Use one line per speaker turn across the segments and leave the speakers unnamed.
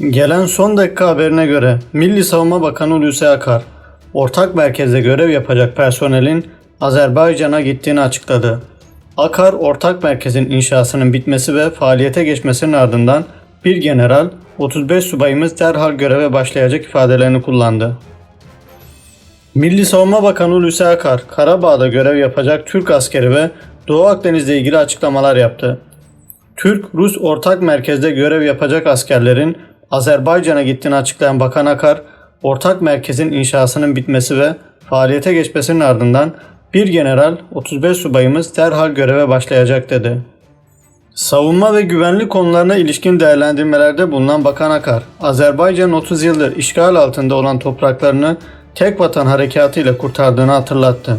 Gelen son dakika haberine göre Milli Savunma Bakanı Hulusi Akar, ortak merkezde görev yapacak personelin Azerbaycan'a gittiğini açıkladı. Akar, ortak merkezin inşasının bitmesi ve faaliyete geçmesinin ardından bir general, 35 subayımız derhal göreve başlayacak ifadelerini kullandı. Milli Savunma Bakanı Hulusi Akar, Karabağ'da görev yapacak Türk askeri ve Doğu Akdeniz'le ilgili açıklamalar yaptı. Türk-Rus ortak merkezde görev yapacak askerlerin Azerbaycan'a gittiğini açıklayan Bakan Akar, ortak merkezin inşasının bitmesi ve faaliyete geçmesinin ardından bir general 35 subayımız derhal göreve başlayacak dedi. Savunma ve güvenlik konularına ilişkin değerlendirmelerde bulunan Bakan Akar, Azerbaycan 30 yıldır işgal altında olan topraklarını tek vatan harekatıyla kurtardığını hatırlattı.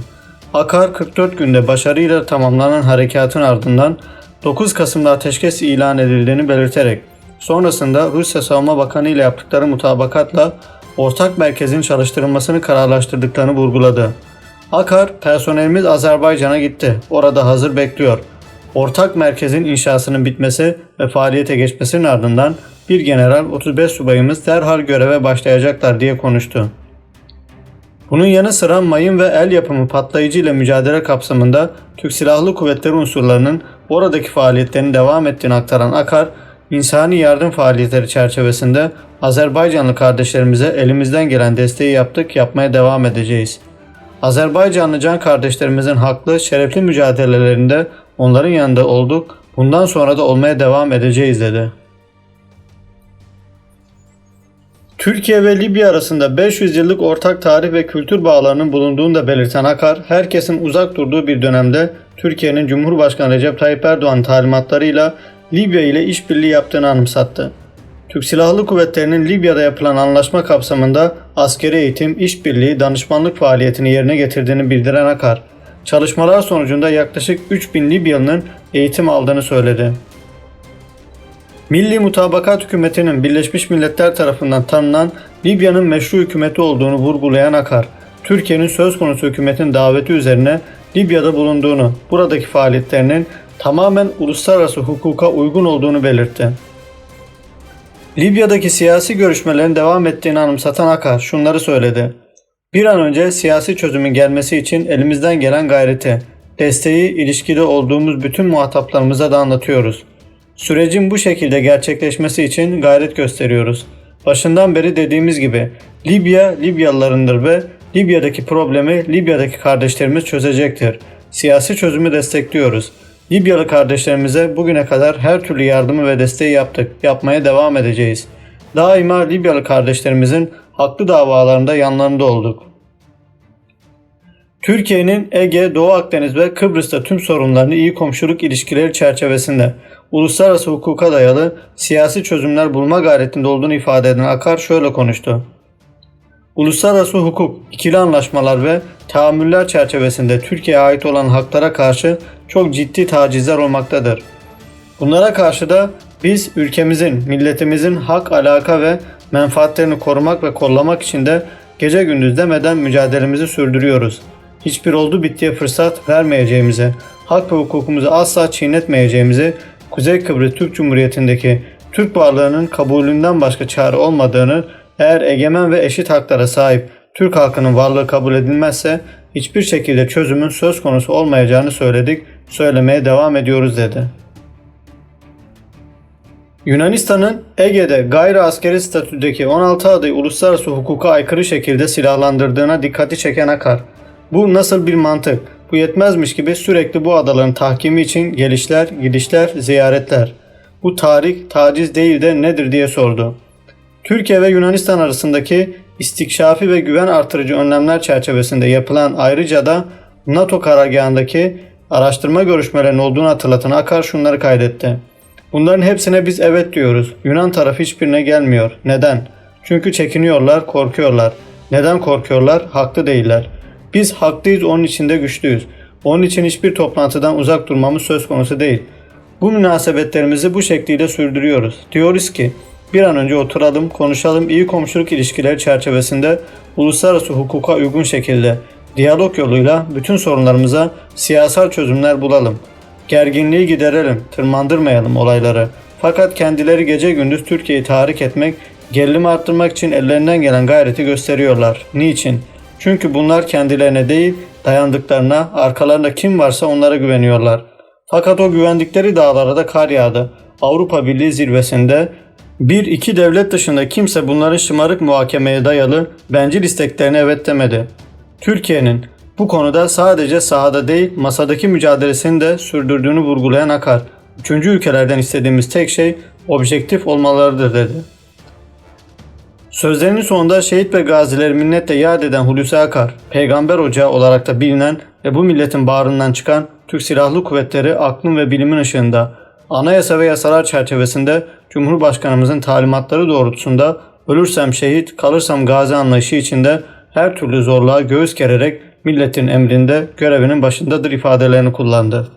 Akar 44 günde başarıyla tamamlanan harekatın ardından 9 Kasım'da ateşkes ilan edildiğini belirterek sonrasında Rusya Savunma Bakanı ile yaptıkları mutabakatla ortak merkezin çalıştırılmasını kararlaştırdıklarını vurguladı. Akar, personelimiz Azerbaycan'a gitti. Orada hazır bekliyor. Ortak merkezin inşasının bitmesi ve faaliyete geçmesinin ardından bir general 35 subayımız derhal göreve başlayacaklar diye konuştu. Bunun yanı sıra mayın ve el yapımı patlayıcı ile mücadele kapsamında Türk Silahlı Kuvvetleri unsurlarının oradaki faaliyetlerinin devam ettiğini aktaran Akar, insani yardım faaliyetleri çerçevesinde Azerbaycanlı kardeşlerimize elimizden gelen desteği yaptık, yapmaya devam edeceğiz. Azerbaycanlı can kardeşlerimizin haklı, şerefli mücadelelerinde onların yanında olduk, bundan sonra da olmaya devam edeceğiz dedi. Türkiye ve Libya arasında 500 yıllık ortak tarih ve kültür bağlarının bulunduğunu da belirten Akar, herkesin uzak durduğu bir dönemde Türkiye'nin Cumhurbaşkanı Recep Tayyip Erdoğan talimatlarıyla Libya ile işbirliği yaptığını anımsattı. Türk Silahlı Kuvvetleri'nin Libya'da yapılan anlaşma kapsamında askeri eğitim, işbirliği, danışmanlık faaliyetini yerine getirdiğini bildiren Akar, çalışmalar sonucunda yaklaşık 3000 Libyalı'nın eğitim aldığını söyledi. Milli Mutabakat Hükümeti'nin Birleşmiş Milletler tarafından tanınan Libya'nın meşru hükümeti olduğunu vurgulayan Akar, Türkiye'nin söz konusu hükümetin daveti üzerine Libya'da bulunduğunu, buradaki faaliyetlerinin tamamen uluslararası hukuka uygun olduğunu belirtti. Libya'daki siyasi görüşmelerin devam ettiğini anımsatan Akar şunları söyledi. Bir an önce siyasi çözümün gelmesi için elimizden gelen gayreti, desteği ilişkide olduğumuz bütün muhataplarımıza da anlatıyoruz. Sürecin bu şekilde gerçekleşmesi için gayret gösteriyoruz. Başından beri dediğimiz gibi Libya Libyalılarındır ve Libya'daki problemi Libya'daki kardeşlerimiz çözecektir. Siyasi çözümü destekliyoruz. Libyalı kardeşlerimize bugüne kadar her türlü yardımı ve desteği yaptık. Yapmaya devam edeceğiz. Daima Libyalı kardeşlerimizin haklı davalarında yanlarında olduk. Türkiye'nin Ege, Doğu Akdeniz ve Kıbrıs'ta tüm sorunlarını iyi komşuluk ilişkileri çerçevesinde uluslararası hukuka dayalı siyasi çözümler bulma gayretinde olduğunu ifade eden Akar şöyle konuştu. Uluslararası hukuk, ikili anlaşmalar ve tahammüller çerçevesinde Türkiye'ye ait olan haklara karşı çok ciddi tacizler olmaktadır. Bunlara karşı da biz ülkemizin, milletimizin hak, alaka ve menfaatlerini korumak ve kollamak için de gece gündüz demeden mücadelemizi sürdürüyoruz. Hiçbir oldu bittiye fırsat vermeyeceğimizi, hak ve hukukumuzu asla çiğnetmeyeceğimizi, Kuzey Kıbrıs Türk Cumhuriyeti'ndeki Türk varlığının kabulünden başka çare olmadığını, eğer egemen ve eşit haklara sahip Türk halkının varlığı kabul edilmezse hiçbir şekilde çözümün söz konusu olmayacağını söyledik, söylemeye devam ediyoruz dedi. Yunanistan'ın Ege'de gayri askeri statüdeki 16 adayı uluslararası hukuka aykırı şekilde silahlandırdığına dikkati çeken Akar. Bu nasıl bir mantık? Bu yetmezmiş gibi sürekli bu adaların tahkimi için gelişler, gidişler, ziyaretler. Bu tarih taciz değil de nedir diye sordu. Türkiye ve Yunanistan arasındaki istikşafi ve güven artırıcı önlemler çerçevesinde yapılan ayrıca da NATO karargahındaki araştırma görüşmelerinin olduğunu hatırlatan Akar şunları kaydetti. Bunların hepsine biz evet diyoruz. Yunan tarafı hiçbirine gelmiyor. Neden? Çünkü çekiniyorlar, korkuyorlar. Neden korkuyorlar? Haklı değiller. Biz haklıyız, onun için de güçlüyüz. Onun için hiçbir toplantıdan uzak durmamız söz konusu değil. Bu münasebetlerimizi bu şekliyle sürdürüyoruz. Diyoruz ki bir an önce oturalım, konuşalım, iyi komşuluk ilişkileri çerçevesinde uluslararası hukuka uygun şekilde diyalog yoluyla bütün sorunlarımıza siyasal çözümler bulalım. Gerginliği giderelim, tırmandırmayalım olayları. Fakat kendileri gece gündüz Türkiye'yi tahrik etmek, gerilimi arttırmak için ellerinden gelen gayreti gösteriyorlar. Niçin? Çünkü bunlar kendilerine değil, dayandıklarına, arkalarında kim varsa onlara güveniyorlar. Fakat o güvendikleri dağlara da kar yağdı. Avrupa Birliği zirvesinde bir iki devlet dışında kimse bunların şımarık muhakemeye dayalı bencil isteklerine evet demedi. Türkiye'nin bu konuda sadece sahada değil masadaki mücadelesini de sürdürdüğünü vurgulayan Akar, üçüncü ülkelerden istediğimiz tek şey objektif olmalarıdır dedi. Sözlerinin sonunda şehit ve gazileri minnetle yad eden Hulusi Akar, peygamber ocağı olarak da bilinen ve bu milletin bağrından çıkan Türk Silahlı Kuvvetleri aklın ve bilimin ışığında, anayasa ve yasalar çerçevesinde Cumhurbaşkanımızın talimatları doğrultusunda ölürsem şehit, kalırsam gazi anlayışı içinde her türlü zorluğa göğüs gererek milletin emrinde görevinin başındadır ifadelerini kullandı.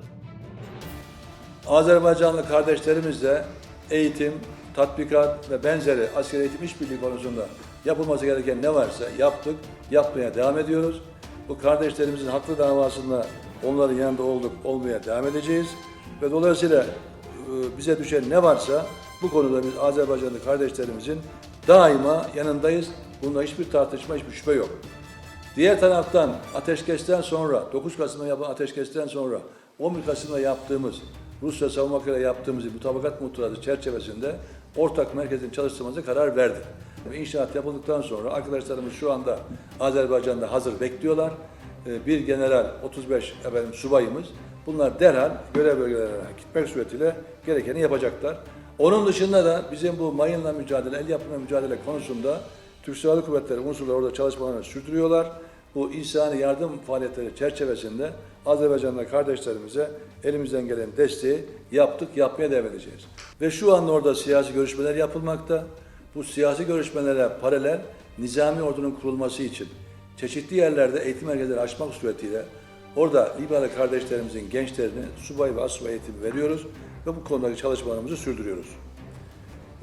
Azerbaycanlı kardeşlerimizle eğitim, tatbikat ve benzeri askeri eğitim işbirliği konusunda yapılması gereken ne varsa yaptık, yapmaya devam ediyoruz. Bu kardeşlerimizin haklı davasında onların yanında olduk, olmaya devam edeceğiz. Ve dolayısıyla e, bize düşen ne varsa bu konuda biz Azerbaycanlı kardeşlerimizin daima yanındayız. Bunda hiçbir tartışma, hiçbir şüphe yok. Diğer taraftan ateşkesten sonra, 9 Kasım'da yapılan ateşkesten sonra 11 Kasım'da yaptığımız, Rusya Savunma Bakanı'yla yaptığımız mutabakat muhtıratı çerçevesinde ortak merkezin çalıştırmamıza karar verdik. Ve İnşaat yapıldıktan sonra arkadaşlarımız şu anda Azerbaycan'da hazır bekliyorlar. Ee, Bir general, 35 efendim, subayımız bunlar derhal görev bölgelerine gitmek suretiyle gerekeni yapacaklar. Onun dışında da bizim bu mayınla mücadele, el yapımla mücadele konusunda Türk Silahlı Kuvvetleri unsurları orada çalışmalarını sürdürüyorlar. Bu insani yardım faaliyetleri çerçevesinde Azerbaycan'da kardeşlerimize elimizden gelen desteği yaptık, yapmaya devam edeceğiz. Ve şu anda orada siyasi görüşmeler yapılmakta. Bu siyasi görüşmelere paralel nizami ordunun kurulması için çeşitli yerlerde eğitim merkezleri açmak suretiyle orada Libyalı kardeşlerimizin gençlerini subay ve asubay eğitimi veriyoruz ve bu konudaki çalışmalarımızı sürdürüyoruz.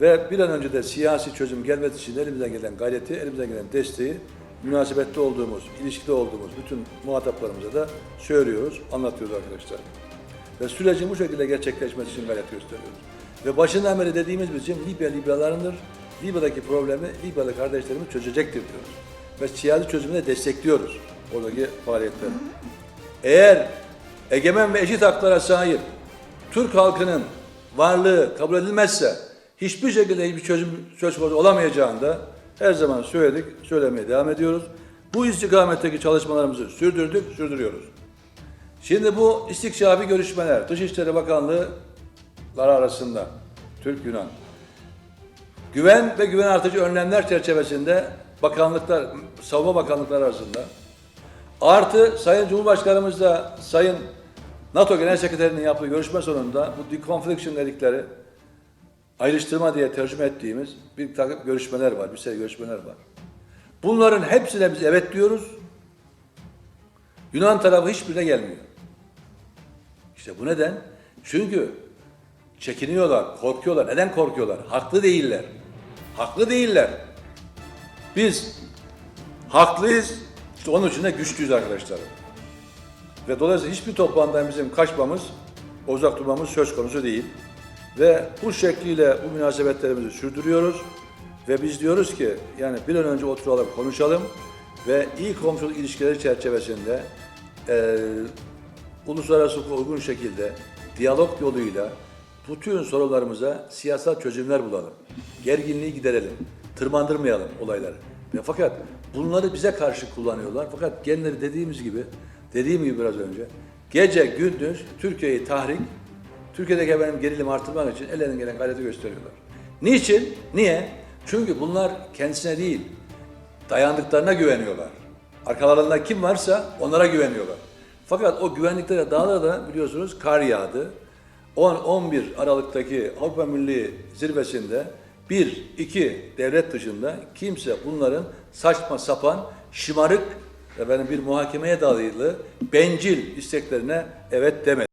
Ve bir an önce de siyasi çözüm gelmesi için elimizden gelen gayreti, elimizden gelen desteği münasebette olduğumuz, ilişkide olduğumuz bütün muhataplarımıza da söylüyoruz, anlatıyoruz arkadaşlar. Ve sürecin bu şekilde gerçekleşmesi için gayret gösteriyoruz. Ve başından beri dediğimiz bizim Libya Libyalarındır. Libya'daki problemi Libyalı kardeşlerimiz çözecektir diyoruz. Ve siyasi çözümü de destekliyoruz oradaki faaliyetleri. Eğer egemen ve eşit haklara sahip Türk halkının varlığı kabul edilmezse hiçbir şekilde hiçbir çözüm söz konusu olamayacağını da her zaman söyledik, söylemeye devam ediyoruz. Bu istikametteki çalışmalarımızı sürdürdük, sürdürüyoruz. Şimdi bu istikşafi görüşmeler Dışişleri Bakanlığı arasında Türk-Yunan güven ve güven artıcı önlemler çerçevesinde bakanlıklar, savunma bakanlıkları arasında Artı Sayın Cumhurbaşkanımızla Sayın NATO Genel Sekreterinin yaptığı görüşme sonunda bu deconfliction dedikleri ayrıştırma diye tercüme ettiğimiz bir takım görüşmeler var, bir seri görüşmeler var. Bunların hepsine biz evet diyoruz. Yunan tarafı hiçbirine gelmiyor. İşte bu neden? Çünkü çekiniyorlar, korkuyorlar. Neden korkuyorlar? Haklı değiller. Haklı değiller. Biz haklıyız. İşte onun için de güçlüyüz arkadaşlar. Ve dolayısıyla hiçbir toplantıdan bizim kaçmamız, uzak durmamız söz konusu değil. Ve bu şekliyle bu münasebetlerimizi sürdürüyoruz. Ve biz diyoruz ki yani bir an önce oturalım, konuşalım ve iyi komşuluk ilişkileri çerçevesinde eee uluslararası uygun şekilde diyalog yoluyla bütün sorunlarımıza siyasal çözümler bulalım. Gerginliği giderelim. Tırmandırmayalım olayları. Ve fakat bunları bize karşı kullanıyorlar. Fakat kendileri dediğimiz gibi, dediğim gibi biraz önce, gece gündüz Türkiye'yi tahrik, Türkiye'deki efendim gerilimi artırmak için ellerinden gelen gayreti gösteriyorlar. Niçin? Niye? Çünkü bunlar kendisine değil, dayandıklarına güveniyorlar. Arkalarında kim varsa onlara güveniyorlar. Fakat o güvenlikleri dağlarda da biliyorsunuz kar yağdı. 10-11 Aralık'taki Avrupa Milli Zirvesi'nde bir, iki devlet dışında kimse bunların saçma sapan, şımarık efendim bir muhakemeye dayalı bencil isteklerine evet demedi.